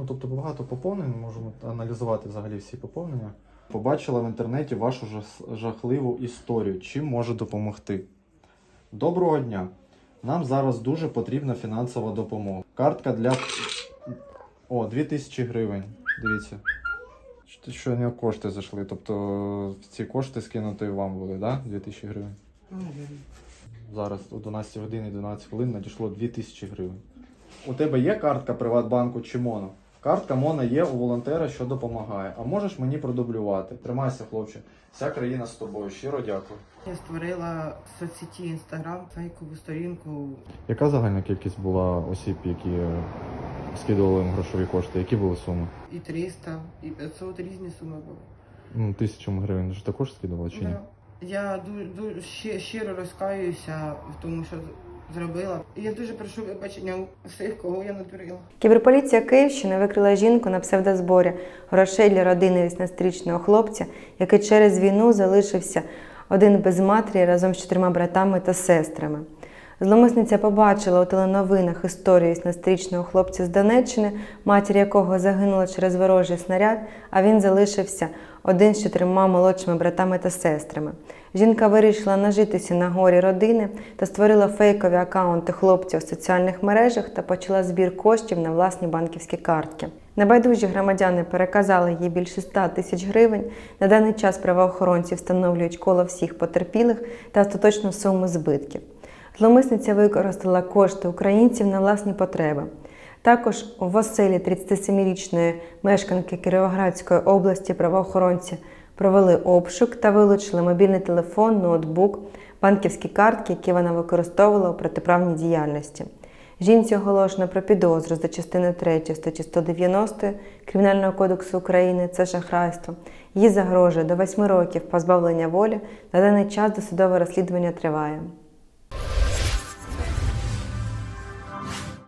Ну, тобто багато поповнень, можемо аналізувати взагалі всі поповнення. Побачила в інтернеті вашу жахливу історію. Чим може допомогти? Доброго дня! Нам зараз дуже потрібна фінансова допомога. Картка для. О, 2000 гривень. Дивіться. Що- Що не кошти зайшли. Тобто ці кошти скинуті вам були, так? Да? 2000 гривень. Зараз о 12 годин і 12 хвилин надійшло 2000 гривень. У тебе є картка Приватбанку чи Моно? Картка Моно є у волонтера, що допомагає. А можеш мені продублювати? Тримайся, хлопче. Вся країна з тобою. Щиро дякую. Я створила в соцсеті Інстаграм фейкову сторінку. Яка загальна кількість була осіб, які е, скидували їм грошові кошти? Які були суми? І 300, і 500 різні суми були. Ну, тисячу гривень ж також скидували чи ні? Да. Я дуже, дуже щи- щиро розкаюся в тому, що зробила. Я дуже прошу вибачення всіх, кого я натворила. Кіберполіція Київщини викрила жінку на псевдозборі грошей для родини 18-річного хлопця, який через війну залишився один без матері разом з чотирма братами та сестрами. Зломисниця побачила у теленовинах історію 18-річного хлопця з Донеччини, матір якого загинула через ворожий снаряд, а він залишився один з чотирма молодшими братами та сестрами. Жінка вирішила нажитися на горі родини та створила фейкові акаунти хлопця у соціальних мережах та почала збір коштів на власні банківські картки. Небайдужі громадяни переказали їй більше 100 тисяч гривень. На даний час правоохоронці встановлюють коло всіх потерпілих та остаточну суму збитків. Зломисниця використала кошти українців на власні потреби. Також в оселі 37-річної мешканки Кіровоградської області правоохоронці провели обшук та вилучили мобільний телефон, ноутбук, банківські картки, які вона використовувала у протиправній діяльності. Жінці оголошено про підозру за частиною 3 статті 190 Кримінального кодексу України це шахрайство. Їй загрожує до 8 років позбавлення волі. На даний час досудове розслідування триває.